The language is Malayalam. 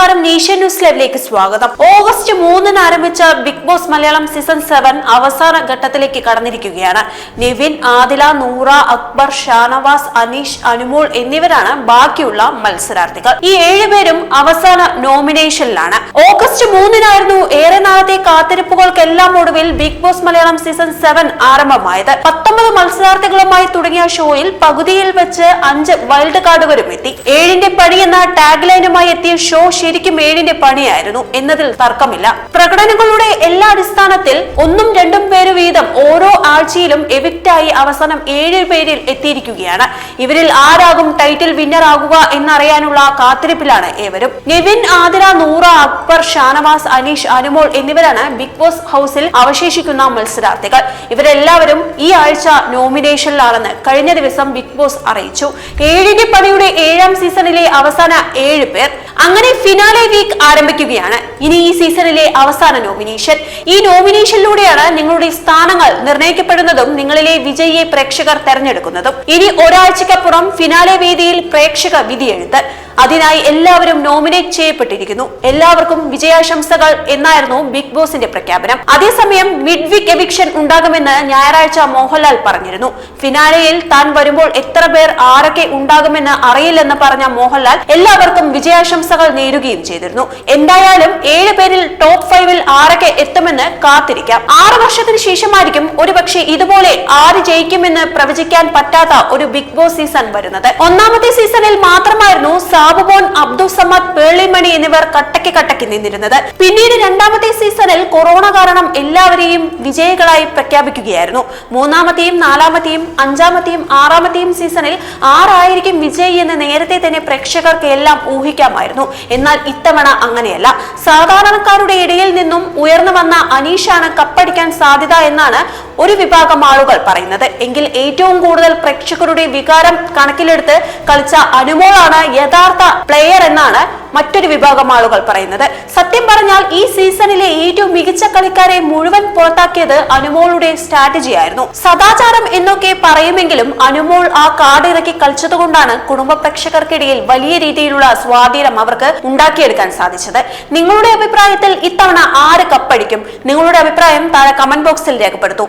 നമസ്കാരം. നേഷ്യൻ ന്യൂസ് ലൈവിലേക്ക് സ്വാഗതം. ഓഗസ്റ്റ് മൂന്നിന് ആരംഭിച്ച big boss Malayalam season seven അവസാന ഘട്ടത്തിലേക്ക് കടന്നിരിക്കുകയാണ്. നിവിൻ ആദില നൂറ അക്ബർ ഷാനവാസ് അനീഷ് അനുമോൾ എന്നിവരാണ് ബാക്കിയുള്ള മത്സരാർത്ഥികൾ. ഈ ഏഴുപേരും അവസാന നോമിനേഷനിലാണ്. ഓഗസ്റ്റ് മൂന്നിനായിരുന്നു ഏറെ നാളത്തെ കാത്തിരിപ്പുകൾക്കെല്ലാം ഒടുവിൽ big boss Malayalam season seven ആരംഭമായത്. പത്തൊമ്പത് മത്സരാർത്ഥികളുമായി തുടങ്ങിയ ഷോയിൽ പകുതിയിൽ വെച്ച് അഞ്ച് വൈൽഡ് കാർഡുകളും എത്തി. ഏഴിന്റെ എന്ന ടാഗ് ലൈനുമായി എത്തിയ ഷോ ശരിക്കും ഏഴിന്റെ പണിയായിരുന്നു. എന്നതിൽ തർക്കമില്ല. പ്രകടനങ്ങളുടെ എല്ലാ അടിസ്ഥാനത്തിൽ ഒന്നും രണ്ടും പേര് വീതം ഓരോ ആഴ്ചയിലും എവിക്റ്റായി അവസാനം ഏഴ് പേരിൽ എത്തിയിരിക്കുകയാണ്. ഇവരിൽ ആരാകും ടൈറ്റിൽ വിന്നർ ആകുക എന്നറിയാനുള്ള കാത്തിരിപ്പിലാണ് ഏവരും. നിവിൻ ആതിര നൂറ അക്ബർ ഷാനവാസ് അനീഷ് അനുമോൾ എന്നിവരാണ് ബിഗ് ബോസ് ഹൗസിൽ അവശേഷിക്കുന്ന മത്സരാർത്ഥികൾ. ഇവരെല്ലാവരും ഈ ആഴ്ച നോമിനേഷനിലാണെന്ന് കഴിഞ്ഞ ദിവസം ബിഗ് ബോസ് അറിയിച്ചു. ഏഴിന്റെ പണിയുടെ ഏഴാം സീസണിലെ അവസാന ഏഴ് പേർ അങ്ങനെ ഫിനാലെ വീക്ക് ആരംഭിക്കുകയാണ്. ഇനി ഈ സീസണിലെ അവസാന നോമിനേഷൻ ഈ നോമിനേഷനിലൂടെയാണ് നിങ്ങളുടെ സ്ഥാനങ്ങൾ നിർണയിക്കപ്പെടുന്നതും നിങ്ങളിലെ വിജയിയെ പ്രേക്ഷകർ തെരഞ്ഞെടുക്കുന്നതും. ഇനി ഒരാഴ്ചക്കപ്പുറം ഫിനാലെ വേദിയിൽ പ്രേക്ഷക വിധിയെഴുത്ത്. അതിനായി എല്ലാവരും നോമിനേറ്റ് ചെയ്യപ്പെട്ടിരിക്കുന്നു. എല്ലാവർക്കും വിജയാശംസകൾ എന്നായിരുന്നു ബിഗ് ബോസിന്റെ പ്രഖ്യാപനം. അതേസമയം മിഡ് വീക്ക് എവിക്ഷൻ ഉണ്ടാകുമെന്ന് ഞായറാഴ്ച മോഹൻലാൽ പറഞ്ഞിരുന്നു. ഫിനാലയിൽ താൻ വരുമ്പോൾ എത്ര പേർ ആരൊക്കെ ഉണ്ടാകുമെന്ന് അറിയില്ലെന്ന് പറഞ്ഞ മോഹൻലാൽ എല്ലാവർക്കും വിജയാശംസകൾ നേരുകയും ചെയ്തിരുന്നു. എന്തായാലും ഏഴ് പേരിൽ ടോപ്പ് ഫൈവിൽ ആരൊക്കെ എത്തുമെന്ന് കാത്തിരിക്കാം. ആറ് വർഷത്തിന് ശേഷമായിരിക്കും ഒരുപക്ഷെ ഇതുപോലെ ആര് ജയിക്കുമെന്ന് പ്രവചിക്കാൻ പറ്റാത്ത ഒരു ബിഗ് ബോസ് സീസൺ വരുന്നത്. ഒന്നാമത്തെ സീസണിൽ മാത്രമായിരുന്നു സാബുബോൺ അബ്ദുൾ സമദ് പേളിമണി എന്നിവർ കട്ടയ്ക്ക് കട്ടയ്ക്ക് നിന്നിരുന്നത്. പിന്നീട് രണ്ടാമത്തെ സീസണിൽ കൊറോണ കാരണം എല്ലാവരെയും വിജയികളായി പ്രഖ്യാപിക്കുകയായിരുന്നു. മൂന്നാമത്തെയും നാലാമത്തെയും അഞ്ചാമത്തെയും ആറാമത്തെയും സീസണിൽ ആറായിരിക്കും വിജയി എന്ന് നേരത്തെ തന്നെ പ്രേക്ഷകർക്ക് എല്ലാം ഊഹിക്കാമായിരുന്നു. എന്നാൽ ഇത്തവണ അങ്ങനെയല്ല. സാധാരണക്കാരുടെ ഇടയിൽ നിന്നും ഉയർന്നു വന്ന അനീഷാണ് കപ്പടിക്കാൻ സാധ്യത എന്നാണ് ഒരു വിഭാഗം ആളുകൾ പറയുന്നത്. എങ്കിൽ ഏറ്റവും കൂടുതൽ പ്രേക്ഷകരുടെ വികാരം കണക്കിലെടുത്ത് കളിച്ച അനുമോളാണ് യഥാർത്ഥ പ്ലെയർ എന്നാണ് മറ്റൊരു വിഭാഗം ആളുകൾ പറയുന്നത്. സത്യം പറഞ്ഞാൽ ഈ സീസണിലെ ഏറ്റവും മികച്ച കളിക്കാരെ മുഴുവൻ പുറത്താക്കിയത് അനുമോളുടെ സ്ട്രാറ്റജി ആയിരുന്നു. സദാചാരം എന്നൊക്കെ പറയുമെങ്കിലും അനുമോൾ ആ കാർഡ് ഇറക്കി കളിച്ചതുകൊണ്ടാണ് കുടുംബ പ്രേക്ഷകർക്കിടയിൽ വലിയ രീതിയിലുള്ള സ്വാധീനം അവർക്ക് ഉണ്ടാക്കിയെടുക്കാൻ സാധിച്ചത്. നിങ്ങളുടെ അഭിപ്രായത്തിൽ ഇത്തവണ ആര് കപ്പടിക്കും? നിങ്ങളുടെ അഭിപ്രായം താഴെ കമന്റ് ബോക്സിൽ രേഖപ്പെടുത്തൂ.